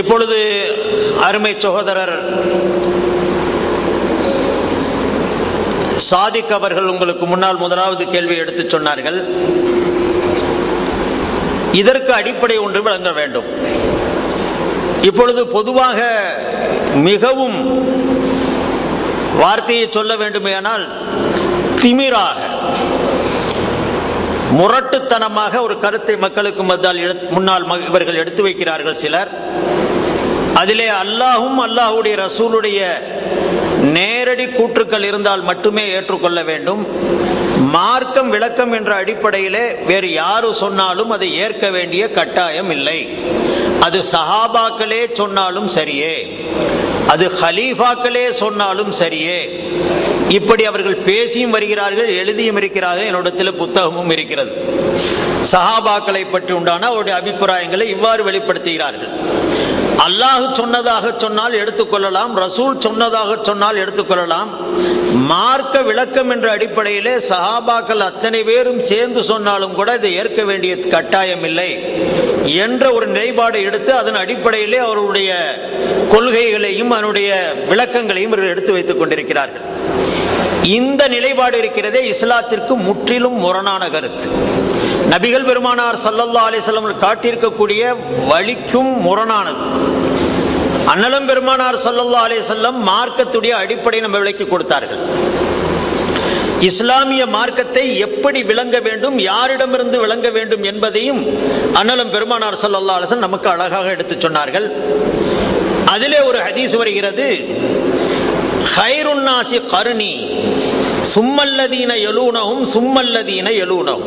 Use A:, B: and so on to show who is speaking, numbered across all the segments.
A: இப்பொழுது அருமை சகோதரர் சாதிக் அவர்கள் உங்களுக்கு முன்னால் முதலாவது கேள்வி எடுத்துச் சொன்னார்கள். இதற்கு அடிப்படை ஒன்று விளங்க வேண்டும். இப்பொழுது பொதுவாக மிகவும் வார்த்தையை சொல்ல வேண்டுமேயானால் திமிராக முரட்டுத்தனமாக ஒரு கருத்தை மக்களுக்கு மத்தால் முன்னால் இவர்கள் எடுத்து வைக்கிறார்கள் சிலர். அதிலே அல்லாஹும் அல்லாஹுடைய ரசூலுடைய நேரடி கூற்றுக்கள் இருந்தால் மட்டுமே ஏற்றுக்கொள்ள வேண்டும். மார்க்கம் விளக்கம் என்ற அடிப்படையிலே வேறு யாரு சொன்னாலும் அதை ஏற்க வேண்டிய கட்டாயம் இல்லை. அது சஹாபாக்களே சொன்னாலும் சரியே. அது ஹலீஃபாக்களே சொன்னாலும் சரியே. இப்படி அவர்கள் பேசியும் வருகிறார்கள் எழுதியும் இருக்கிறார்கள் என்னிடத்தில் புத்தகமும் இருக்கிறது. சஹாபாக்களை பற்றி உண்டான அவருடைய அபிப்பிராயங்களை இவ்வாறு வெளிப்படுத்துகிறார்கள். அல்லாஹ் சொன்னதாக சொன்னால் எடுத்துக்கொள்ளலாம் ரசூல் சொன்னதாக சொன்னால் எடுத்துக்கொள்ளலாம் மார்க்க விளக்கம் என்ற அடிப்படையிலே சஹாபாக்கள் அத்தனை பேரும் சேர்ந்து சொன்னாலும் கூட இதை ஏற்க வேண்டிய கட்டாயம் இல்லை என்ற ஒரு நிலைப்பாடு எடுத்து அதன் அடிப்படையிலே அவருடைய கொள்கைகளையும் அதனுடைய விளக்கங்களையும் இவர்கள் எடுத்து வைத்துக் கொண்டிருக்கிறார்கள். இந்த நிலைப்பாடு இருக்கிறதே இஸ்லாத்திற்கு முற்றிலும் முரணான கருத்து. நபிகள் பெருமானார் சல்லல்லா அலிஸ்லாம் காட்டியிருக்கக்கூடிய வழிக்கும் முரணானது. அண்ணலம் பெருமானார் சல்லல்லா அலிசல்லம் மார்க்கத்துடைய அடிப்படை நம்ம விளக்கி கொடுத்தார்கள். இஸ்லாமிய மார்க்கத்தை எப்படி விளங்க வேண்டும் யாரிடமிருந்து விளங்க வேண்டும் என்பதையும் அண்ணலம் பெருமானார் சல்லல்லா அலிஸ்லாம் நமக்கு அழகாக எடுத்துச் சொன்னார்கள். அதிலே ஒரு ஹதீஸ் வருகிறது. ஹைருன்னாசி கருணி சும்மல்லதீன எலூனவும் சும்மல்லதீன எலூனவும்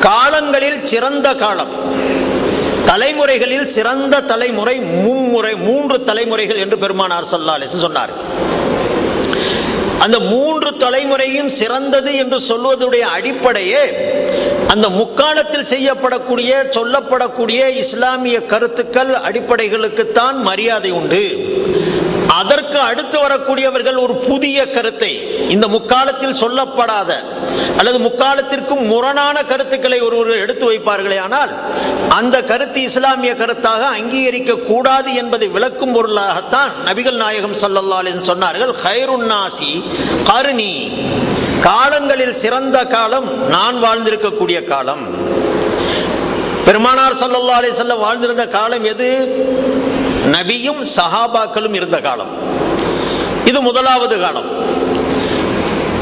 A: காலங்களில் சிறந்த காலம். தலைமுறைகளில் சிறந்த தலைமுறை மும்முறை மூன்று தலைமுறைகள் என்று பெருமானார் சல்லாலிசன் சொன்னார். அந்த மூன்று தலைமுறையும் சிறந்தது என்று சொல்வதுடைய அடிப்படையே அந்த முக்காலத்தில் செய்யப்படக்கூடிய சொல்லப்படக்கூடிய இஸ்லாமிய கருத்துக்கள் அடிப்படைகளுக்குத்தான் மரியாதை உண்டு. அதற்கு அடுத்து வரக்கூடியவர்கள் ஒரு புதிய கருத்தை. இந்த முக்காலத்தில் சொல்லப்படாத அல்லது முக்காலத்திற்கு முரணான கருத்துக்களை ஒருவர் எடுத்து வைப்பார்களே ஆனால் அந்த கருத்து இஸ்லாமிய கருத்தாக அங்கீகரிக்க கூடாது என்பதை விளக்கும் பொருளாகத்தான் நபிகள் நாயகம் ஸல்லல்லாஹு சொன்னார்கள் ஹைருன்னாசி கருணி. காலங்களில் சிறந்த காலம் நான் வாழ்ந்திருக்கக்கூடிய காலம். பெருமானார் ஸல்லல்லாஹு சொல்ல வாழ்ந்திருந்த காலம் எது? நபியும் சஹாபாக்களும் இருந்த காலம். இது முதலாவது காலம்.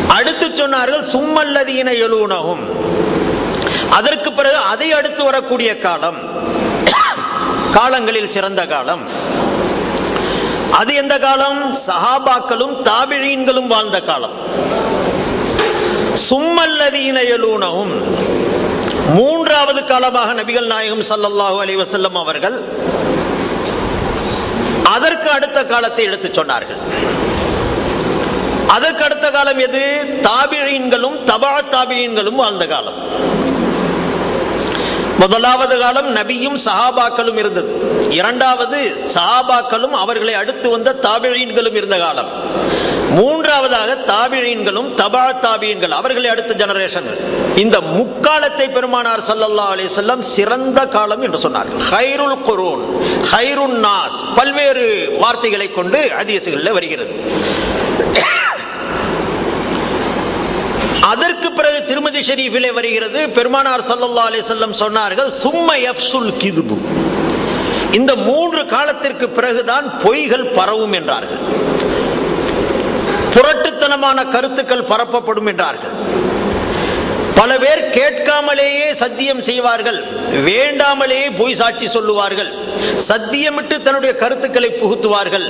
A: அடுத்து சொன்னார்கள் சும்மல்லதீன எழுனகும் அதற்கு பிறகு அதை அடுத்து வரக்கூடிய காலம். காலங்களில் சிறந்த காலம். அது எந்த காலம்? சஹாபாக்களும் தாபிழீன்களும் வாழ்ந்த காலம். சும்மல்லதீன எழுனகும் மூன்றாவது காலமாக நபிகள் நாயகம் ஸல்லல்லாஹு அலி வசல்லம் அவர்கள் அதற்கு அடுத்த காலத்தை எடுத்து சொன்னார்கள். அதற்கு அடுத்த காலம் எது? தாபிழீன்களும் தபா தாபிழீன்களும் வாழ்ந்த காலம். முதலாவது காலம் நபியும் சஹாபாக்களும் இருந்தது. இரண்டாவது சஹாபாக்களும் அவர்களை அடுத்து வந்த தாபிழீன்களும் இருந்த காலம். மூன்றாவதாக தாபிழீன்களும் தபா தாபியன்கள் அவர்களை அடுத்த ஜெனரேஷன்கள் இந்த முக்காலத்தை பெருமானார் சல்லல்லா அலி செல்லம் சிறந்த காலம் என்று சொன்னார்கள் ஹைருல் குரூன் ஹைருன் நாஸ் பல்வேறு வார்த்தைகளை கொண்டு ஹதீசுகளில் வருகிறது. அதற்கு பிறகு திருமதி ஷெரீஃபிலே வருகிறது பெருமானார் சல்லல்லா அலி செல்லம் சொன்னார்கள் சும்ம யஃப்சுல் கிதுபு. இந்த மூன்று காலத்திற்கு பிறகுதான் பொய்கள் பரவும் என்றார்கள். புரட்டுத்தனமான கருத்துக்கள் பரப்பப்படும் என்றார்கள். பல பேர் கேட்காமலேயே சத்தியம் செய்வார்கள் வேண்டாமலேயே பொய் சாட்சி சொல்லுவார்கள் சத்தியமிட்டு தன்னுடைய கருத்துக்களை புகுத்துவார்கள்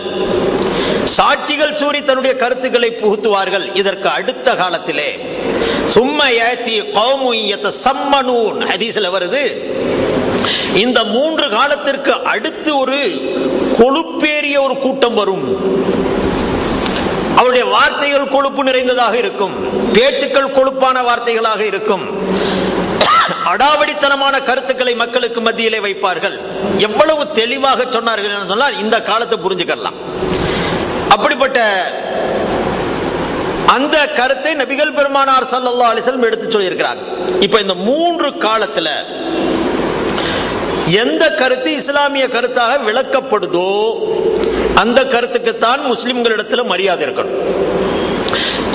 A: சாட்சிகள் சூறி தன்னுடைய கருத்துக்களை புகுத்துவார்கள். இதற்கு அடுத்த காலத்திலே சும்ம ஏத்தி கௌமுயத்த சம்மனூன் ஹதீஸ்ல வருது. இந்த மூன்று காலத்திற்கு அடுத்து ஒரு கொழுப்பேறிய ஒரு கூட்டம் வரும். அவருடைய வார்த்தைகள் கொழுப்பு நிறைந்ததாக இருக்கும். பேச்சுக்கள் கொழுப்பான வார்த்தைகளாக இருக்கும். அடாவடித்தனமான கருத்துக்களை மக்களுக்கு மத்தியிலே வைப்பார்கள். எவ்வளவு தெளிவாக சொன்னார்கள் என்று சொன்னால் இந்த காலத்தை புரிஞ்சுக்கலாம். அப்படிப்பட்ட அந்த கருத்தை நபிகள் பெருமானார் சல்லா அலைஹி எடுத்து சொல்லியிருக்கிறார். இப்ப இந்த மூன்று காலத்துல எந்த கருத்து இஸ்லாமிய கருத்தாக விளக்கப்படுதோ அந்த கருத்துக்குத்தான் முஸ்லிம்களிடத்தில் மரியாதை இருக்கணும்.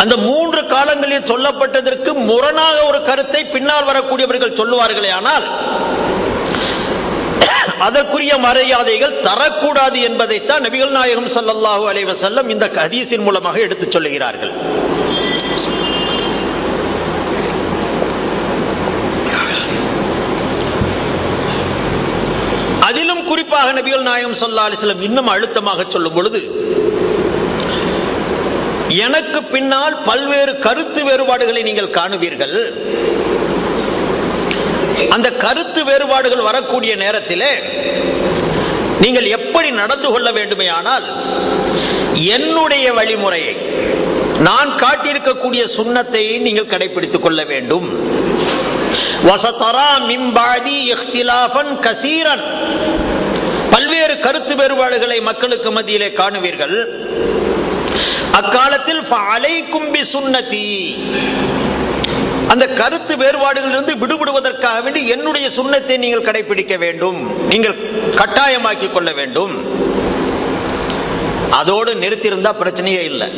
A: அந்த மூன்று காலங்களில் சொல்லப்பட்டதற்கு முரணாக ஒரு கருத்தை பின்னால் வரக்கூடியவர்கள் சொல்லுவார்களே ஆனால் அதற்குரிய மரியாதைகள் தரக்கூடாது என்பதைத்தான் நபிகள் நாயகம் சல்லாஹூ அலைவசல்லம் இந்த ஹதீஸின் மூலமாக எடுத்துச் சொல்லுகிறார்கள். அதிலும் குறிப்பாக நபிகள் நாயகம் ஸல்லல்லாஹு அலைஹி இன்னும் அழுத்தமாக சொல்லும் பொழுது எனக்கு பின்னால் பல்வேறு கருத்து வேறுபாடுகளை நீங்கள் காணுவீர்கள். அந்த கருத்து வேறுபாடுகள் வரக்கூடிய நேரத்திலே நீங்கள் எப்படி நடந்து கொள்ள வேண்டுமேயானால் என்னுடைய வழிமுறையை நான் காட்டியிருக்கக்கூடிய சுண்ணத்தை நீங்கள் கடைபிடித்துக் கொள்ள வேண்டும். வசதரா மிம்பாதி இஹ்திலாஃபன் கசீரன். பல்வேறு கருத்து வேறுபாடுகளை மக்களுக்கு மத்தியிலே காணுவீர்கள். அக்காலத்தில் ஃபஅலைக்கும் பி அந்த கருத்து வேறுபாடுகளிலிருந்து விடுபடுவதற்காக வேண்டி என்னுடைய சுண்ணத்தை நீங்கள் கடைபிடிக்க வேண்டும். நீங்கள் கட்டாயமாக்கி கொள்ள வேண்டும். அதோடு நிறுத்தியிருந்தா பிரச்சனையே இல்லை.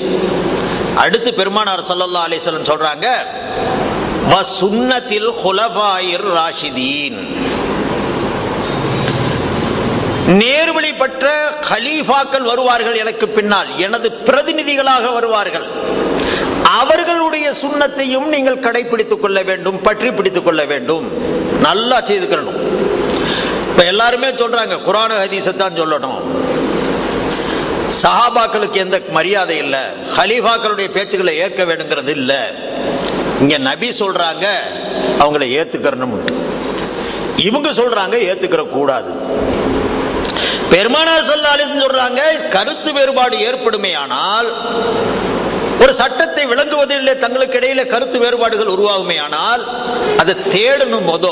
A: அடுத்து பெருமானார் சல்லல்லா அலிசல்லன் சொல்றாங்க வ சுன்னத்தில் ராஷிதீன். நேர்வழி பெற்ற ஹலீஃபாக்கள் வருவார்கள் எனக்கு பின்னால். எனது பிரதிநிதிகளாக வருவார்கள். அவர்களுடைய சுண்ணத்தையும் நீங்கள் கடைபிடித்துக் கொள்ள வேண்டும் பற்றி பிடித்துக் கொள்ள வேண்டும். நல்லா செய்துக்கணும் இப்ப எல்லாருமே சொல்றாங்க குரான ஹதீசத்தான் தான் சொல்லணும். சஹாபாக்களுக்கு எந்த மரியாதை இல்லை. ஹலீஃபாக்களுடைய பேச்சுக்களை ஏற்க வேணுங்கிறது இல்லை. இங்க நபி சொல்றாங்க அவங்கள ஏத்துக்கிறணும் இவங்க சொல்றாங்க ஏத்துக்கிற கூடாது பெருமானார் சொல்லாலும் சொல்றாங்க கருத்து வேறுபாடு ஏற்படுமே ஆனால் ஒரு சட்டத்தை விளங்குவதில் தங்களுக்கு இடையில கருத்து வேறுபாடுகள் உருவாகுமே ஆனால் அதை தேடணும் போதோ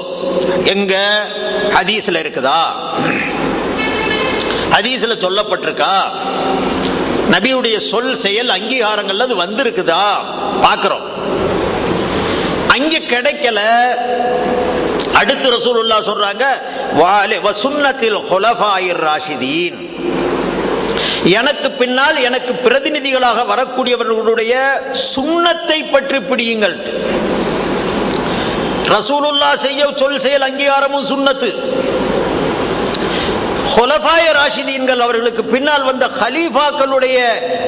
A: எங்க? ஹதீஸ்ல இருக்குதா? ஹதீஸ்ல சொல்லப்பட்டிருக்கா? நபியுடைய சொல் செயல் அங்கீகாரங்கள் அது வந்திருக்குதா? பார்க்கிறோம் அங்க கிடைக்கல. அடுத்து ரசூலுல்லா சொல்றாங்க வசுன்னத்தில் ஹுலஃபாயிர் ராஷிதீன். எனக்கு பின்னால் எனக்கு பிரதிநிதிகளாக வரக்கூடியவர்களுடைய சுண்ணத்தை பற்றி பிடியுங்கள். ரசூலுல்லா செய்ய சொல் செயல் அங்கீகாரமும் சுண்ணத்து ஹொலபாய ராஷிதீன்கள் அவர்களுக்கு பின்னால் வந்த ஹலீஃபாக்களுடைய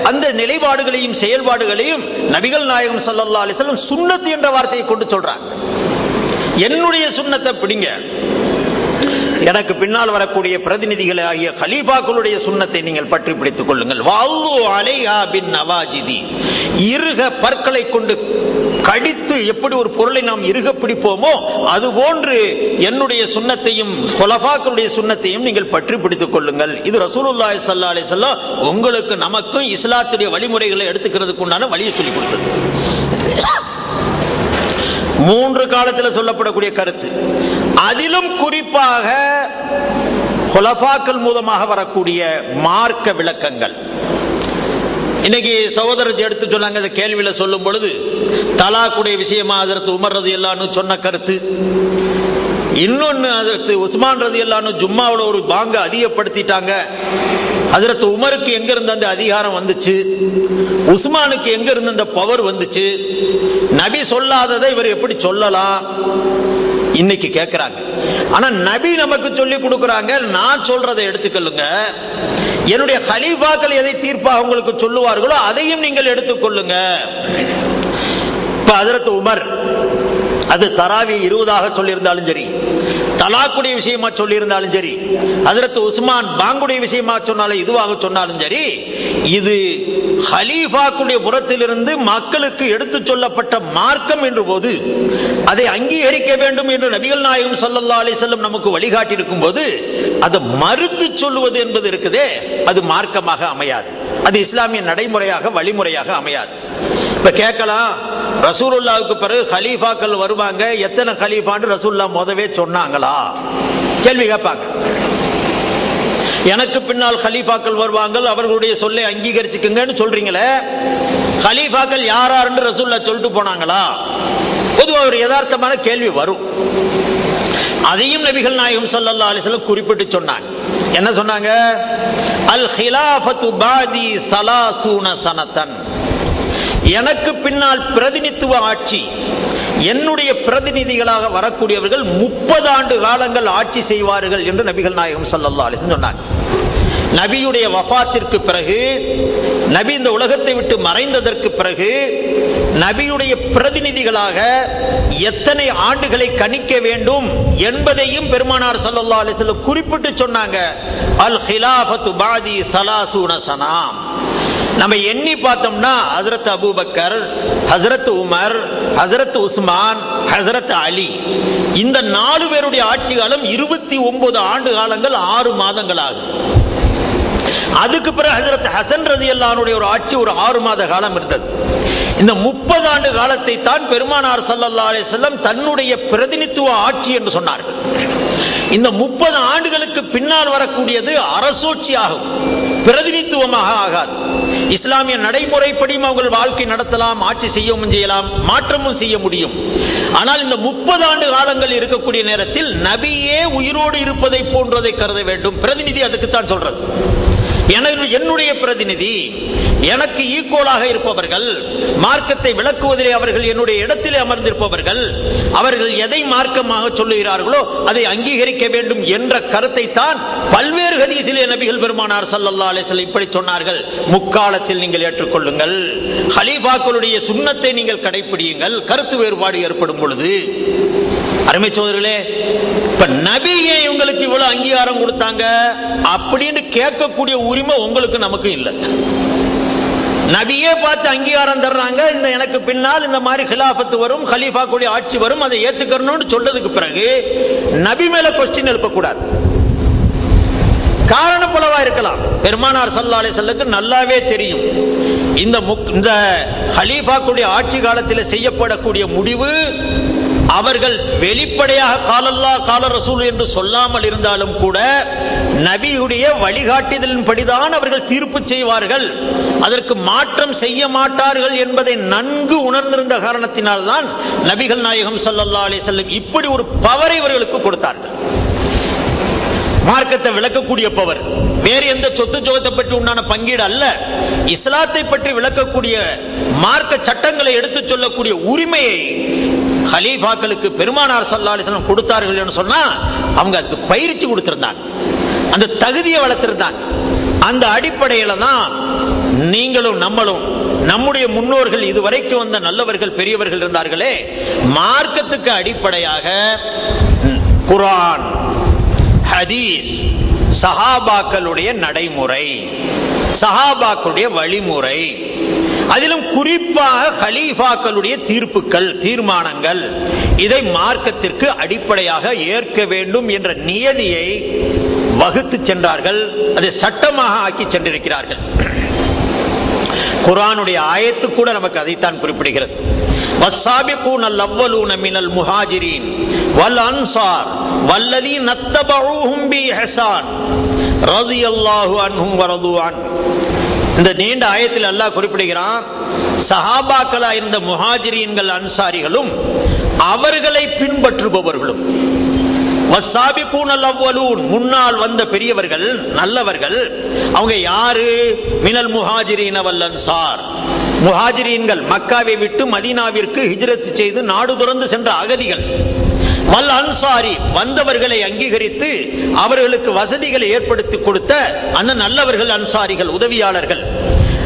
A: அந்த நிலைப்பாடுகளையும் செயல்பாடுகளையும் நபிகள் நாயகம் ஸல்லல்லாஹு அலைஹி சுண்ணத்து என்ற வார்த்தையை கொண்டு சொல்றாங்க. என்னுடைய சுண்ணத்தை பிடிங்க. எனக்கு பின்னால் வரக்கூடிய பிரதிநிதிகளை ஆகிய ஹலீஃபாக்களுடைய சுண்ணத்தை நீங்கள் பற்றி பிடித்துக் கொள்ளுங்கள். வாழ்வு அலைஹா பின் நவாஜிதி. இருக பற்களை கொண்டு கடித்து எப்படி ஒரு பொருளை நாம் இருக பிடிப்போமோ அது போன்று என்னுடைய சுண்ணத்தையும் ஹொலஃபாக்களுடைய சுண்ணத்தையும் நீங்கள் பற்றி பிடித்துக் கொள்ளுங்கள். இது ரசூலுல்லாய் சல்லா அலி சொல்லா உங்களுக்கு நமக்கும் இஸ்லாத்துடைய வழிமுறைகளை எடுத்துக்கிறதுக்கு உண்டான வழியை சொல்லிக் கொடுத்தது. மூன்று காலத்தில் சொல்லப்படக்கூடிய கருத்து. அதிலும் குறிப்பாக ஹுலஃபாக்கள் மூலமாக வரக்கூடிய மார்க்க விளக்கங்கள். இன்னைக்கு சகோதரத்தை எடுத்து சொன்னாங்க இந்த கேள்வியில் சொல்லும் பொழுது தலாக்குடைய விஷயமா அதற்கு உமர் ரதி எல்லான்னு சொன்ன கருத்து. இன்னொன்று அதற்கு உஸ்மான் ரதி எல்லான்னு ஜும்மாவோட ஒரு பாங்க அதிகப்படுத்திட்டாங்க. அதிரத்து உமருக்கு எங்க இருந்து அந்த அதிகாரம் வந்துச்சு? உஸ்மானுக்கு எங்க இருந்து அந்த பவர் வந்துச்சு? நபி சொல்லாததை இவர் எப்படி சொல்லலாம்? இன்னைக்கு கேட்கிறாங்க ஆனா நபி நமக்கு சொல்லி கொடுக்குறாங்க. நான் சொல்றதை எடுத்துக்கொள்ளுங்க. என்னுடைய ஹலீஃபாக்கள் எதை தீர்ப்பாக உங்களுக்கு சொல்லுவார்களோ அதையும் நீங்கள் எடுத்துக்கொள்ளுங்க. இப்ப அதிரத்து உமர் அது தராவி இருபதாக சொல்லியிருந்தாலும் சரி தலாக்குடைய விஷயமா சொல்லியிருந்தாலும் சரி அதிரத்து உஸ்மான் பாங்குடைய விஷயமா சொன்னாலும் இதுவாக சொன்னாலும் சரி இது ஹலீஃபாக்குடைய புறத்திலிருந்து மக்களுக்கு எடுத்து சொல்லப்பட்ட மார்க்கம் என்ற போது அதை அங்கீகரிக்க வேண்டும் என்று நபிகள் நாயகம் சல்லா அலி செல்லம் நமக்கு வழிகாட்டி இருக்கும் போது அதை மறுத்து சொல்லுவது என்பது இருக்குதே அது மார்க்கமாக அமையாது. அது இஸ்லாமிய நடைமுறையாக வழிமுறையாக அமையாது. இப்ப கேட்கலாம் ரசூலுல்லாவுக்கு பிறகு ஹலீஃபாக்கள் வருவாங்க. எத்தனை ஹலீஃபான்னு ரசூல்லா முதவே சொன்னாங்களா? கேள்வி கேட்பாங்க. எனக்கு பின்னால் ஹலீஃபாக்கள் வருவாங்க அவர்களுடைய சொல்லை அங்கீகரிச்சுக்குங்கன்னு சொல்றீங்களே. ஹலீஃபாக்கள் யாராருன்னு ரசூல்லா சொல்லிட்டு போனாங்களா? பொதுவாக ஒரு யதார்த்தமான கேள்வி வரும். அதையும் நபிகள் நாயகம் சல்லா அலைஹி குறிப்பிட்டு சொன்னாங்க. என்ன சொன்னாங்க? அல் ஹிலாஃபத்து பாதி சலாசூன சனத்தன். எனக்கு பின்னால் பிரதிநித்துவ ஆட்சி என்னுடைய பிரதிநிதிகளாக வரக்கூடியவர்கள் முப்பது ஆண்டு காலங்கள் ஆட்சி செய்வார்கள் என்று நபிகள் நாயகம் சல்லா அலிசன் சொன்னாங்க. நபியுடைய வஃபாத்திற்கு பிறகு நபி இந்த உலகத்தை விட்டு மறைந்ததற்கு பிறகு நபியுடைய பிரதிநிதிகளாக எத்தனை ஆண்டுகளை கணிக்க வேண்டும் என்பதையும் பெருமானார் சல்லா அலிசல்ல குறிப்பிட்டு சொன்னாங்க. அல் ஹிலாஃபத்து பாதி சலாசூன சனாம். நம்ம எண்ணி பார்த்தோம்னா ஹசரத் அபூபக்கர் ஹசரத் உமர் ஹசரத் உஸ்மான் ஹசரத் அலி. இந்த நாலு பேருடைய ஆட்சி காலம் இருபத்தி ஒன்பது ஆண்டு காலங்கள் ஆறு மாதங்கள் ஆகுது. அதுக்கு பிறகு ஹசரத் ஹசன் ரதி அல்லானுடைய ஒரு ஆட்சி ஒரு ஆறு மாத காலம் இருந்தது. இந்த முப்பது ஆண்டு காலத்தை தான் பெருமானார் சல்லல்லா அலி செல்லம் தன்னுடைய பிரதிநித்துவ ஆட்சி என்று சொன்னார்கள். இந்த முப்பது ஆண்டுகளுக்கு பின்னால் வரக்கூடியது அரசூட்சி ஆகும் பிரதிநித்துவமாக ஆகாது. இஸ்லாமிய நடைமுறைப்படியும் அவர்கள் வாழ்க்கை நடத்தலாம் ஆட்சி செய்யவும் செய்யலாம் மாற்றமும் செய்ய முடியும். ஆனால் இந்த முப்பது ஆண்டு காலங்கள் இருக்கக்கூடிய நேரத்தில் நபியே உயிரோடு இருப்பதை போன்றதை கருத வேண்டும். பிரதிநிதி அதுக்குத்தான் சொல்றது. எனது என்னுடைய பிரதிநிதி எனக்கு ஈக்குவலாக இருப்பவர்கள் மார்க்கத்தை விளக்குவதிலே அவர்கள் என்னுடைய இடத்திலே அமர்ந்திருப்பவர்கள் அவர்கள் எதை மார்க்கமாக சொல்லுகிறார்களோ அதை அங்கீகரிக்க வேண்டும் என்ற கருத்தை தான் பல்வேறு ஹதீஸிலே நபிகள் பெருமானார் சல்லல்லா அலைஹி இப்படி சொன்னார்கள். முக்காலத்தில் நீங்கள் ஏற்றுக்கொள்ளுங்கள். ஹலீஃபாக்களுடைய சுண்ணத்தை நீங்கள் கடைப்பிடியுங்கள். கருத்து வேறுபாடு ஏற்படும் பொழுது அருமை சோதர்களே இப்ப நபியே உங்களுக்கு இவங்களுக்கு இவ்வளவு அங்கீகாரம் கொடுத்தாங்க? அப்படின்னு கேட்கக்கூடிய உரிமை உங்களுக்கு நமக்கு இல்லை. நபியே பார்த்து அங்கீகாரம் தர்றாங்க இந்த எனக்கு பின்னால் இந்த மாதிரி ஹிலாபத்து வரும் ஹலீஃபா கூடிய ஆட்சி வரும் அதை ஏத்துக்கணும்னு சொன்னதுக்கு பிறகு நபி மேல கொஸ்டின் எழுப்பக்கூடாது. காரணம் பலவா இருக்கலாம். பெருமானார் சல்லா அலிசல்லுக்கு நல்லாவே தெரியும். இந்த முக்- இந்த ஹலீஃபாக்குடைய ஆட்சி காலத்தில் செய்யப்படக்கூடிய முடிவு அவர்கள் வெளிப்படையாக காலல்லா கால ரசூல் என்று சொல்லாமல் இருந்தாலும் கூட நபியுடைய வழிகாட்டுதலின்படிதான் அவர்கள் தீர்ப்பு செய்வார்கள். அதற்கு மாற்றம் செய்ய மாட்டார்கள் என்பதை நன்கு உணர்ந்திருந்த காரணத்தினால்தான் நபிகள் நாயகம் சல்லல்லா அலி செல்லம் இப்படி ஒரு பவரை இவர்களுக்கு கொடுத்தார்கள். மார்க்கத்தை விளக்கக்கூடிய பவர் வேறு எந்த சொத்து ஜோகத்தை பற்றி உண்டான பங்கீடு அல்ல. இஸ்லாத்தை பற்றி விளக்கக்கூடிய மார்க்க சட்டங்களை எடுத்துச் சொல்லக்கூடிய உரிமையை ஹலீஃபாக்களுக்கு பெருமானார் ஸல்லல்லாஹு கொடுத்தார்கள் என்று சொன்னால் அவங்க அதுக்கு பயிற்சி கொடுத்திருந்தாங்க. அந்த தகுதியை வளர்த்திருந்தாங்க. அந்த அடிப்படையில் தான் நீங்களும் நம்மளும் நம்முடைய முன்னோர்கள் இதுவரைக்கும் வந்த நல்லவர்கள் பெரியவர்கள் இருந்தார்களே மார்க்கத்துக்கு அடிப்படையாக குரான் ஹதீஸ் சஹாபாக்களுடைய நடைமுறை சஹாபாக்களுடைய வழிமுறை அதிலும் குறிப்பாக ஹலீஃபாக்களுடைய தீர்ப்புகள் தீர்மானங்கள். இதை மார்க்கத்திற்கு அடிப்படையாக ஏற்க வேண்டும் என்ற நியதியை வகுத்து சென்றார்கள். அதை சட்டமாக ஆக்கி சென்றிருக்கிறார்கள். குரானுடைய ஆயத்து கூட நமக்கு அதைத்தான் குறிப்பிடுகிறது. வஸ்ஸாபிகூன அல்லவ்வலூன மினல் முஹாஜிரீன் வல் அன்சார் வல்லதீன நத்தபஊஹும் பிஇஹ்சான் ரலியல்லாஹு அன்ஹும் வரது இந்த நீண்ட ஆயத்தில் அல்லாஹ் குறிப்பிடுகிறான் சஹாபாக்களா இருந்த முஹாஜிரியன்கள் அன்சாரிகளும் அவர்களை பின்பற்றுபவர்களும். முன்னால் வந்த பெரியவர்கள் நல்லவர்கள் அவங்க யாரு? மினல் முஹாஜிரீன அன்சார் முஹாஜிரீன்கள் மக்காவை விட்டு மதீனாவிற்கு ஹிஜ்ரத் செய்து நாடு துறந்து சென்ற அகதிகள். மல் அன்சாரி வந்தவர்களை அங்கீகரித்து அவர்களுக்கு வசதிகளை ஏற்படுத்தி கொடுத்த அந்த நல்லவர்கள் அன்சாரிகள் உதவியாளர்கள்.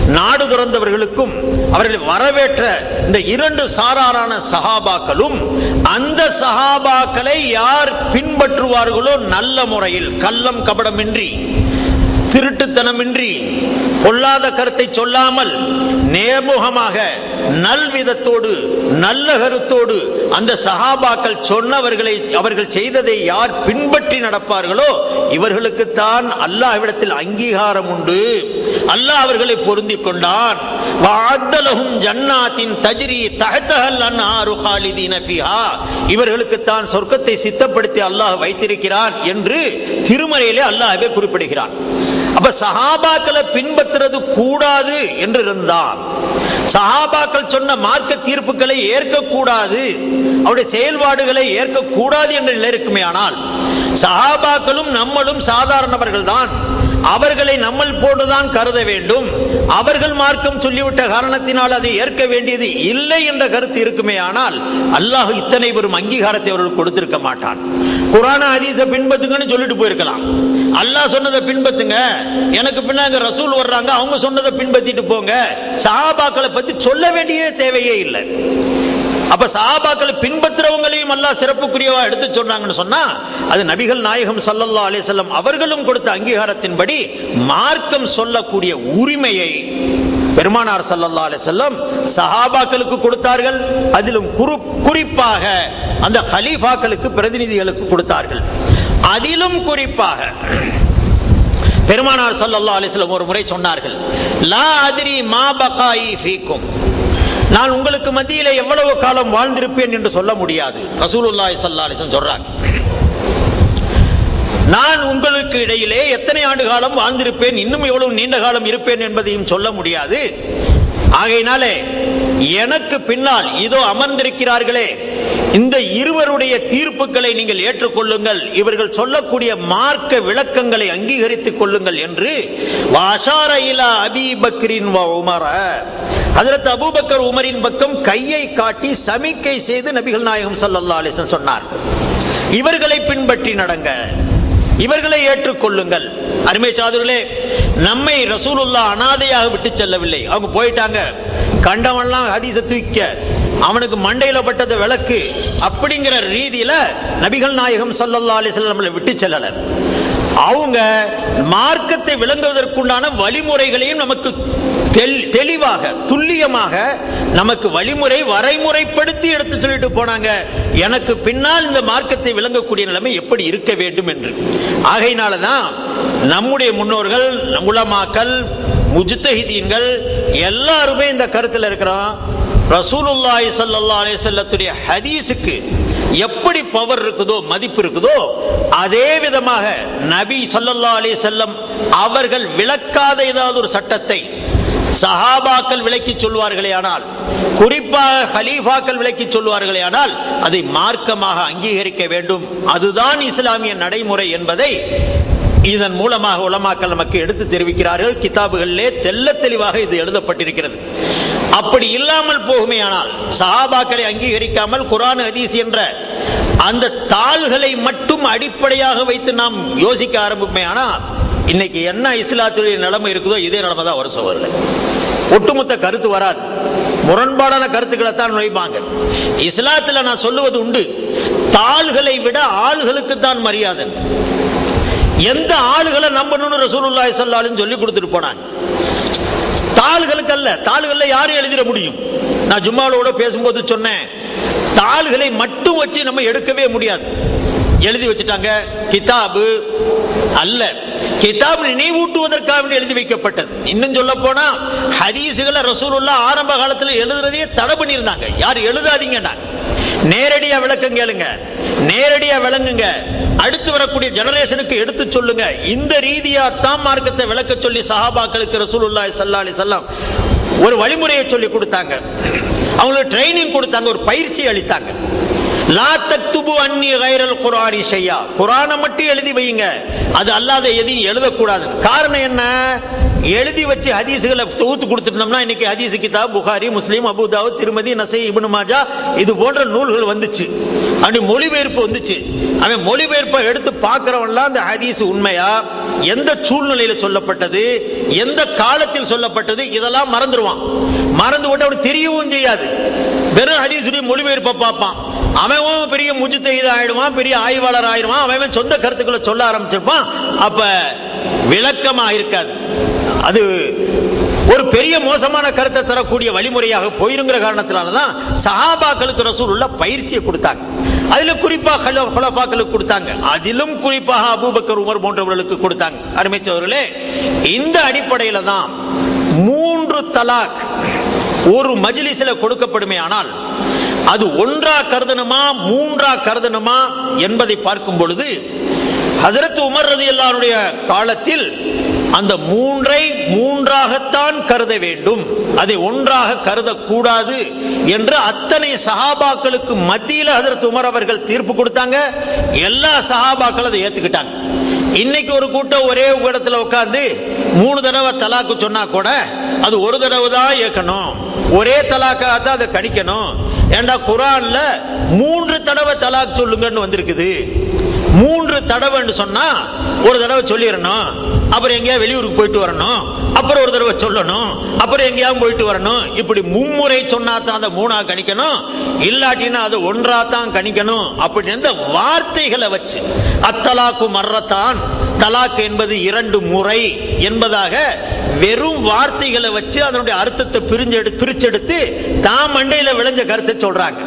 A: நாடு துறந்தவர்களுக்கும் அவர்களை வரவேற்ற இந்த இரண்டு சாராரான சகாபாக்களும் அந்த சகாபாக்களை யார் பின்பற்றுவார்களோ நல்ல முறையில் கள்ளம் கபடமின்றி திருட்டுத்தனமின்றி பொல்லாத கருத்தை சொல்லாமல் நேர்முகமாக நல்விதத்தோடு நல்ல கருத்தோடு அந்த சஹாபாக்கள் சொன்னவர்களை அவர்கள் செய்ததை யார் பின்பற்றி நடப்பார்களோ இவர்களுக்குத்தான் அல்லாஹ்விடத்தில் அங்கீகாரம் உண்டு. அல்லாஹ் அவர்களை பொருந்தி கொண்டான். வாத்தலகும் ஜன்னாத்தின் தஜ்ரி தஹ்தஹல் அன்னாரு காலிதீன ஃபீஹா. இவர்களுக்குத்தான் சொர்க்கத்தை சித்தப்படுத்தி அல்லாஹ் வைத்திருக்கிறான் என்று திருமறையிலே அல்லாஹ்வே குறிப்பிடுகிறான். அப்ப சஹாபாக்களை பின்பற்றுறது கூடாது என்று இருந்தால் சஹாபாக்கள் சொன்ன மார்க்க தீர்ப்புகளை ஏற்கக்கூடாது அவருடைய செயல்பாடுகளை ஏற்கக்கூடாது என்ற நிலை இருக்குமே ஆனால் சஹாபாக்களும் நம்மளும் சாதாரணவர்கள் தான் அவர்களை நம்மள் போட்டுதான் கருத வேண்டும். அவர்கள் மார்க்கம் சொல்லிவிட்ட காரணத்தினால் அதை ஏற்க வேண்டியது இல்லை என்ற கருத்து இருக்குமே ஆனால் அல்லாஹ் இத்தனை பெரும் அங்கீகாரத்தை அவர்கள் கொடுத்திருக்க மாட்டான். குரான ஹதீஸ பின்பற்றுங்கன்னு சொல்லிட்டு போயிருக்கலாம். அல்லாஹ் சொன்னதை பின்பற்றுங்க. எனக்கு பின்னாங்க ரசூல் வர்றாங்க அவங்க சொன்னதை பின்பற்றிட்டு போங்க. சஹாபாக்களை பத்தி சொல்ல வேண்டியதே தேவையே இல்லை. அப்ப சஹாபாக்களை பின்பற்றுறவங்களையும் அல்லா சிறப்புக்குரியவா எடுத்து சொன்னாங்கன்னு சொன்னா அது நபிகள் நாயகம் சல்லல்லா அலிசல்லம் அவர்களும் கொடுத்த அங்கீகாரத்தின்படி மார்க்கம் சொல்லக்கூடிய உரிமையை பெருமானார் சல்லல்லா அலிசல்லம் சஹாபாக்களுக்கு கொடுத்தார்கள். அதிலும் குறு குறிப்பாக அந்த ஹலீஃபாக்களுக்கு பிரதிநிதிகளுக்கு கொடுத்தார்கள். அதிலும் குறிப்பாக பெருமானார் சல்லல்லா அலிஸ்லம் ஒரு முறை சொன்னார்கள் லா அதிரி மா பகாயி ஃபீக்கும். நான் உங்களுக்கு மத்தியில எவ்வளவு காலம் வாழ்ந்திருப்பேன் என்று சொல்ல முடியாது. ரசூலுல்லாய் ஸல்லல்லாஹு சொல்றாங்க. நான் உங்களுக்கு இடையிலே எத்தனை ஆண்டு காலம் வாழ்ந்திருப்பேன் இன்னும் எவ்வளவு நீண்ட காலம் இருப்பேன் என்பதையும் சொல்ல முடியாது. ஆகையினாலே எனக்கு பின்னால் இதோ அமர்ந்திருக்கிறார்களே இந்த இருவருடைய தீர்ப்புகளை நீங்கள் ஏற்றுக்கொள்ளுங்கள் இவர்கள் சொல்லக்கூடிய மார்க்க விளக்கங்களை அங்கீகரித்துக் கொள்ளுங்கள் என்று வாஷார அபி பக்ரின் உமர. ஹசரத் அபூபக்கர் உமரின் பக்கம் கையை காட்டி சமிக்கை செய்து நபிகள் நாயகம் சல்லல்லா அலிசன் சொன்னார். இவர்களை பின்பற்றி நடங்க. இவர்களை ஏற்றுக்கொள்ளுங்கள். அருமை சாதுர்களே நம்மை ரசூலுல்லா அனாதையாக விட்டு செல்லவில்லை. அவங்க போயிட்டாங்க. கண்டவன்லாம் ஹதீச தூக்க அவனுக்கு மண்டையில பட்டது விளக்கு. அப்படிங்கிற ரீதியில நபிகள் நாயகம் சல்லல்லா அலைஹி நம்மளை விட்டு செல்லல. அவங்க மார்க்கத்தை விளங்குவதற்குண்டான வழிமுறைகளையும் நமக்கு தெளிவாக துல்லியமாக நமக்கு வழிமுறை வரைமுறைப்படுத்தி எடுத்து சொல்லிட்டு போனாங்க. எனக்கு பின்னால் இந்த மார்க்கத்தை விளங்கக்கூடிய நிலைமை எப்படி இருக்க வேண்டும் என்று. ஆகையினால தான் நம்முடைய முன்னோர்கள் உலமாக்கள் முஜித்தஹிதீன்கள் எல்லாருமே இந்த கருத்தில் இருக்கிறோம். ரசூலுல்லாஹி ஸல்லல்லாஹு அலைஹி வஸல்லத்துடைய ஹதீஸுக்கு எப்படி பவர் இருக்குதோ மதிப்பு இருக்குதோ அதே விதமாக நபி சல்லல்லா அலி செல்லம் அவர்கள் விளக்காத ஏதாவது ஒரு சட்டத்தை சஹாபாக்கள் விளக்கி சொல்வார்களே ஆனால் குறிப்பாக ஹலீஃபாக்கள் விளக்கி சொல்வார்களே ஆனால் அதை மார்க்கமாக அங்கீகரிக்க வேண்டும். அதுதான் இஸ்லாமிய நடைமுறை என்பதை இதன் மூலமாக உலமாக்கள் நமக்கு எடுத்து தெரிவிக்கிறார்கள். கிதாபுகளிலே தெல்ல தெளிவாக இது எழுதப்பட்டிருக்கிறது. அப்படி இல்லாமல் போகுமே ஆனால் சஹாபாக்களை அங்கீகரிக்காமல் குரான் ஹதீஸ் என்ற அந்த தாள்களை மட்டும் அடிப்படையாக வைத்து நாம் யோசிக்க ஆரம்பிப்போமே ஆனால் இன்னைக்கு என்ன இஸ்லாத்துடைய நிலைமை இருக்குதோ இதே நிலைமை தான் வரும் சோழர்கள் ஒட்டுமொத்த கருத்து வராது. முரண்பாடான கருத்துக்களை தான் நுழைப்பாங்க இஸ்லாத்துல நான் சொல்லுவது உண்டு. தாள்களை விட ஆள்களுக்கு தான் மரியாதை. எந்த ஆளுகளை நம்பணும்னு ரசூலுல்லாய் ஸல்லல்லாஹு சொல்லி கொடுத்துட்டு போனாங்க. தாள்களுக்கு அல்ல. தாள்களில் யாரும் எழுதிட முடியும்? நான் ஜும்மாவோட பேசும்போது சொன்னேன். தாள்களை மட்டும் வச்சு நம்ம எடுக்கவே முடியாது. எழுதி வச்சுட்டாங்க. கிதாபு அல்ல. கிதாப் நினைவூட்டுவதற்காக வேண்டி எழுதி வைக்கப்பட்டது. இன்னும் சொல்ல போனா ஹதீஸுகளை ரசூலுல்லா ஆரம்ப காலத்தில் எழுதுறதையே தடை பண்ணியிருந்தாங்க. யார் எழுதாதீங்கன்னாங்க நேரடியா விளக்கம் கேளுங்க. நேரடியா விளங்குங்க. அடுத்து வரக்கூடிய ஜெனரேஷனுக்கு எடுத்து சொல்லுங்க. இந்த ரீதியா தான் மார்க்கத்தை விளக்க சொல்லி சஹாபாக்களுக்கு ரசூலுல்லாய் சல்லா அலி சொல்லாம் ஒரு வழிமுறையை சொல்லி கொடுத்தாங்க. அவங்களுக்கு ட்ரைனிங் கொடுத்தாங்க. ஒரு பயிற்சி அளித்தாங்க. குரானி ஷையா. குரானை மட்டும் எழுதி வையுங்க. அது அல்லாத எதையும் எழுதக்கூடாது. காரணம் என்ன? எழுதி வச்சு ஹதீஸுகளை தொகுத்து கொடுத்துருந்தோம்னா இன்னைக்கு ஹதீஸ் கிதாப் புகாரி முஸ்லீம் அபுதாவு திருமதி நசை இப்னு மாஜா இது போன்ற நூல்கள் வந்துச்சு. அப்படி மொழிபெயர்ப்பு வந்துச்சு. அவன் மொழிபெயர்ப்பை எடுத்து பார்க்குறவன்லாம் அந்த ஹதீஸ் உண்மையா? எந்த சூழ்நிலையில் சொல்லப்பட்டது? எந்த காலத்தில் சொல்லப்பட்டது? இதெல்லாம் மறந்துடுவான் மறந்து விட்டு அவனுக்கு தெரியவும் செய்யாது. வெறும் ஹதீஸுடைய மொழிபெயர்ப்பை பார்ப்பான். அவன் பெரிய முஜித்தீது ஆயிடுவான் பெரிய ஆய்வாளர் ஆயிடுவான் அவன் சொந்த கருத்துக்களை சொல்ல ஆரம்பிச்சிருப்பான். அப்ப விளக்கமாக இருக்காது. அது ஒரு பெரிய மோசமான கருத்தை தரக்கூடிய வழிமுறையாக போயிருங்கிற காரணத்தினால தான் சஹாபாக்களுக்கு ரசூலுள்ள பயிற்சியை கொடுத்தாங்க. அதுல குறிப்பாக ஹலோஃபாக்களுக்கு கொடுத்தாங்க. அதிலும் குறிப்பாக அபூபக்கர் உமர் போன்றவர்களுக்கு கொடுத்தாங்க. அருமைச்சவர்களே இந்த அடிப்படையில தான் மூன்று தலாக் ஒரு மஜ்லிஸில் கொடுக்கப்படுமே ஆனால் அது ஒன்றா கருதணுமா மூன்றா கருதணுமா என்பதை பார்க்கும் பொழுது ஹசரத் உமர் ரதி காலத்தில் அந்த மூன்றை மூன்றாகத்தான் கருத வேண்டும். அதை ஒன்றாக கருதக்கூடாது என்று அத்தனை சஹாபாக்களுக்கு மத்தியில் ஹசரத் உமர் அவர்கள் தீர்ப்பு கொடுத்தாங்க. எல்லா சஹாபாக்களும் அதை ஏத்துக்கிட்டாங்க. இன்னைக்கு ஒரு கூட்டம் ஒரே இடத்துல உட்காந்து மூணு தடவை தலாக்கு சொன்னா கூட அது ஒரு தடவை தான் ஏற்கணும் ஒரே தலாக்காக தான் அதை கணிக்கணும். ஏண்டா குரான்ல மூன்று தடவை தலாக் சொல்லுங்கன்னு வந்திருக்குது. மூன்று தடவைன்னு சொன்னா ஒரு தடவை சொல்லிடணும் அப்புறம் எங்கேயா வெளியூருக்கு போயிட்டு வரணும். அப்புறம் ஒரு தடவை சொல்லணும். அப்புறம் எங்கேயாவது போயிட்டு வரணும். இப்படி மும்முறை சொன்னா தான் அதை மூணா கணிக்கணும். இல்லாட்டினா அது ஒன்றா தான் கணிக்கணும். அப்படி இந்த வார்த்தைகளை வச்சு அத்தலாக்கு மர்றத்தான். தலாக் என்பது இரண்டு முறை என்பதாக வெறும் வார்த்தைகளை வச்சு அதனுடைய அர்த்தத்தை பிரிஞ்செடு பிரிச்செடுத்து தான் மண்டையில விளைஞ்ச கருத்தை சொல்றாங்க.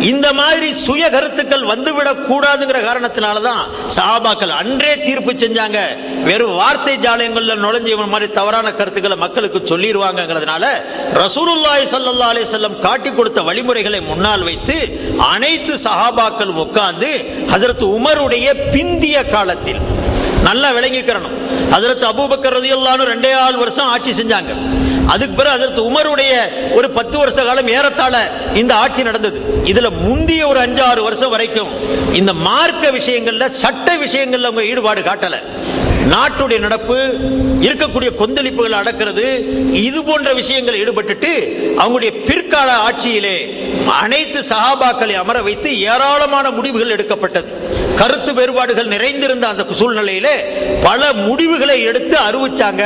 A: இந்த மாதிரி சுய கருத்துக்கள் வந்துவிடக் கூடாதுங்கிற காரணத்தினால தான் சஹாபாக்கள் அன்றே தீர்ப்பு செஞ்சாங்க. வெறும் வார்த்தை ஜாலயங்கள்ல நுழைஞ்ச இவன் மாதிரி தவறான கருத்துக்களை மக்களுக்கு சொல்லிடுவாங்கிறதுனால ரசூலுல்லாய் சல்லா அலி செல்லம் காட்டி கொடுத்த வழிமுறைகளை முன்னால் வைத்து அனைத்து சஹாபாக்கள் உட்கார்ந்து ஹசரத் உமருடைய பிந்திய காலத்தில் நல்லா விளங்கிக்கிறணும். ஹசரத் அபூபக்கர் ரதியல்லானு ரெண்டே ஆள் வருஷம் ஆட்சி செஞ்சாங்க. அதுக்கு பிறகு அதற்கு உமருடைய ஒரு பத்து வருஷ காலம் ஏறத்தாழ இந்த ஆட்சி நடந்தது. இதுல முந்திய ஒரு அஞ்சு ஆறு வருஷம் வரைக்கும் இந்த மார்க்க விஷயங்கள்ல சட்ட விஷயங்கள்ல அவங்க ஈடுபாடு காட்டல. நாட்டுடைய நடப்பு இருக்கக்கூடிய கொந்தளிப்புகளை அடக்கிறது இது போன்ற விஷயங்கள் ஈடுபட்டுட்டு அவங்களுடைய பிற்கால ஆட்சியிலே அனைத்து சகாபாக்களை அமர வைத்து ஏராளமான முடிவுகள் எடுக்கப்பட்டது. கருத்து வேறுபாடுகள் நிறைந்திருந்த அந்த சூழ்நிலையில பல முடிவுகளை எடுத்து அறிவிச்சாங்க.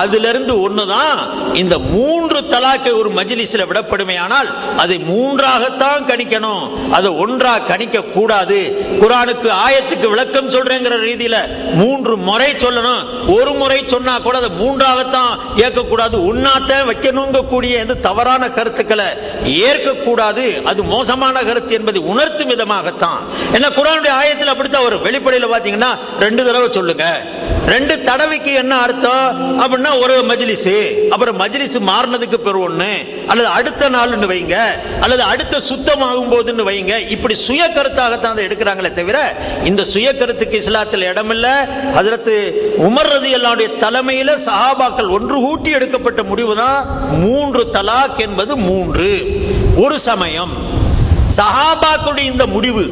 A: அதுல இருந்து ஒண்ணுதான் இந்த மூன்று தலாக்கை ஒரு மஜ்லிஸ்ல விடப்படுமையானால் அதை மூன்றாகத்தான் கணிக்கணும். அதை ஒன்றா கணிக்க கூடாது குரானுக்கு ஆயத்துக்கு விளக்கம் சொல்றேங்கிற ரீதியில மூன்று முறை சொல்லணும். ஒரு முறை சொன்னா கூட அதை மூன்றாகத்தான் ஏற்கக்கூடாது. உண்ணாத்த வைக்கணுங்க கூடிய எந்த தவறான கருத்துக்களை ஏற்கக்கூடாது. அது மோசமான கருத்து என்பதை உணர்த்தும் விதமாகத்தான். என்ன குரானுடைய ஆயத்தில் அப்படித்தான் ஒரு வெளிப்படையில் பார்த்தீங்கன்னா ரெண்டு தடவை சொல்லுங்க. ரெண்டு தடவைக்கு என்ன அர்த்தம்? அப்படின்னா ஒரு மஜ்லிஸ். அப்புறம் மஜ்லிஸ் மாறினதுக்கு பிறகு ஒண்ணு. அல்லது அடுத்த நாள்னு வைங்க. அல்லது அடுத்த சுத்தமாகும் போதுன்னு வைங்க. இப்படி சுய கருத்தாகத்தான் அதை எடுக்கிறாங்களே தவிர இந்த சுய கருத்துக்கு இஸ்லாத்தில் இடமில்ல. ஹஜரத்து உமர் ரதி அல்லாவுடைய தலைமையில சஹாபாக்கள் ஒன்று கூட்டி எடுக்கப்பட்ட முடிவு தான் மூன்று தலாக் என்பது மூன்று. ஒரு சமயம் சஹாபாக்களுடைய இந்த முடிவு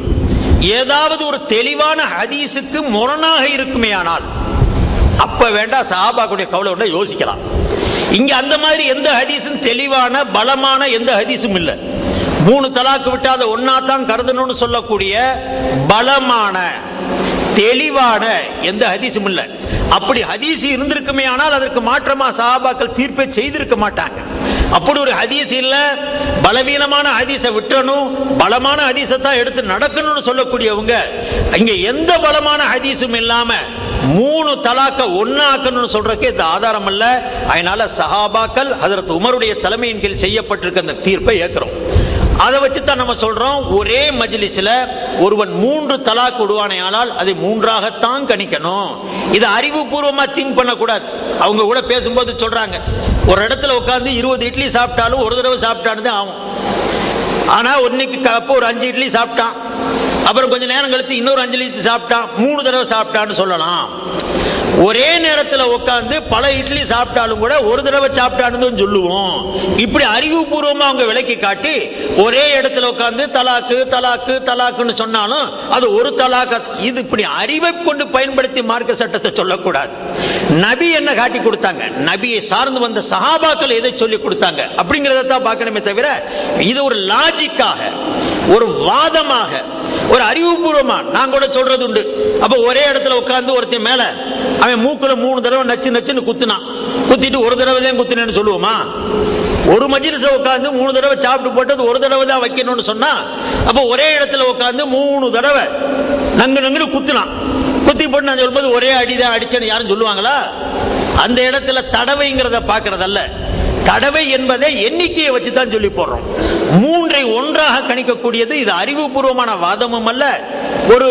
A: ஏதாவது ஒரு தெளிவான ஹதீஸுக்கு முரணாக இருக்குமேயானால் அப்ப வேண்டாம் சஹாபாக்குடைய கவலை உண்டா யோசிக்கலாம். இங்க அந்த மாதிரி எந்த ஹதீஸும் தெளிவான பலமான எந்த ஹதீஸும் இல்லை. மூணு தலாக்கு விட்டு அதை ஒன்னா தான் கருதணும்னு சொல்லக்கூடிய பலமான தெளிவான எந்த ஹதீஸும் இல்லை. அப்படி ஹதீஸ் இருந்திருக்குமே ஆனால் அதற்கு மாற்றமா சஹாபாக்கள் தீர்ப்பை செய்திருக்க மாட்டாங்க. அப்படி ஒரு ஹதீஸ் இல்ல பலவீனமான ஹதீஸை விட்டணும் பலமான ஹதீஸை தான் எடுத்து நடக்கணும்னு சொல்லக்கூடியவங்க இங்க எந்த பலமான ஹதீஸும் இல்லாமல் மூணு தலாக்க ஒன்னாக்கணும்னு சொல்றதுக்கு இந்த ஆதாரம் அல்ல அதனால சஹாபாக்கள் அதற்கு உமருடைய தலைமையின் கீழ் செய்யப்பட்டிருக்க அந்த தீர்ப்பை ஏற்கிறோம். அதை வச்சு தான் நம்ம சொல்றோம். ஒரே மஜ்லிஸ்ல ஒருவன் மூன்று தலாக் விடுவானையானால் அதை மூன்றாகத்தான் கணிக்கணும். இதை அறிவுபூர்வமா திங்க் பண்ணக்கூடாது. அவங்க கூட பேசும்போது சொல்றாங்க. ஒரு இடத்துல உட்காந்து இருபது இட்லி சாப்பிட்டாலும் ஒரு தடவை சாப்பிட்டான்னு தான் ஆகும். ஆனா இன்னைக்கு கப்பு ஒரு அஞ்சு இட்லி சாப்பிட்டான். அப்புறம் கொஞ்ச நேரம் கழித்து இன்னொரு அஞ்சு இட்லி சாப்பிட்டான் மூணு தடவை சாப்பிட்டான்னு சொல்லலாம். ஒரே நேரத்தில் உட்காந்து பல இட்லி சாப்பிட்டாலும் கூட ஒரு தடவை சாப்பிட்டான்னு சொல்லுவோம். இப்படி அறிவுபூர்வமாக அவங்க விலக்கி காட்டி ஒரே இடத்துல உட்காந்து தலாக்கு தலாக்கு தலாக்குன்னு சொன்னாலும் அது ஒரு தலாக்க இது இப்படி அறிவை கொண்டு பயன்படுத்தி மார்க்க சட்டத்தை சொல்லக்கூடாது. நபி என்ன காட்டி கொடுத்தாங்க? நபியை சார்ந்து வந்த சகாபாக்கள் எதை சொல்லி கொடுத்தாங்க? அப்படிங்கிறத தான் பார்க்கணுமே தவிர இது ஒரு லாஜிக்காக ஒரு வாதமாக ஒரு அறிவுபூர்வமா நான் கூட சொல்றது உண்டு அப்ப ஒரே இடத்துல உட்காந்து ஒருத்தன் மேல அவன் மூக்குல மூணு தடவை நச்சு நச்சுன்னு குத்துனான். குத்திட்டு ஒரு தடவை தான் குத்துனேன்னு சொல்லுவோமா? ஒரு மஜிலிச உட்காந்து மூணு தடவை சாப்பிட்டு போட்டது ஒரு தடவை தான் வைக்கணும்னு சொன்னா அப்ப ஒரே இடத்துல உட்காந்து மூணு தடவை நங்கு நங்குன்னு குத்துனான். குத்தி போட்டு நான் சொல்லும்போது ஒரே அடிதான் அடிச்சேன்னு யாரும் சொல்லுவாங்களா? அந்த இடத்துல தடவைங்கிறத பாக்குறதல்ல தடவை என்பதை எண்ணிக்கையை வச்சு தான் சொல்லி போடுறோம். மூன்றை ஒன்றாக கணிக்கக்கூடியது இது அறிவுபூர்வமான வாதமும் அல்ல ஒரு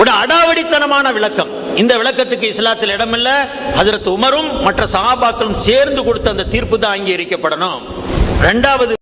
A: ஒரு அடாவடித்தனமான விளக்கம். இந்த விளக்கத்துக்கு இஸ்லாத்தில் இடமில்ல. ஹஜரத் உமரும் மற்ற சகாபாக்களும் சேர்ந்து கொடுத்த அந்த தீர்ப்பு தான் அங்கீகரிக்கப்படணும். இரண்டாவது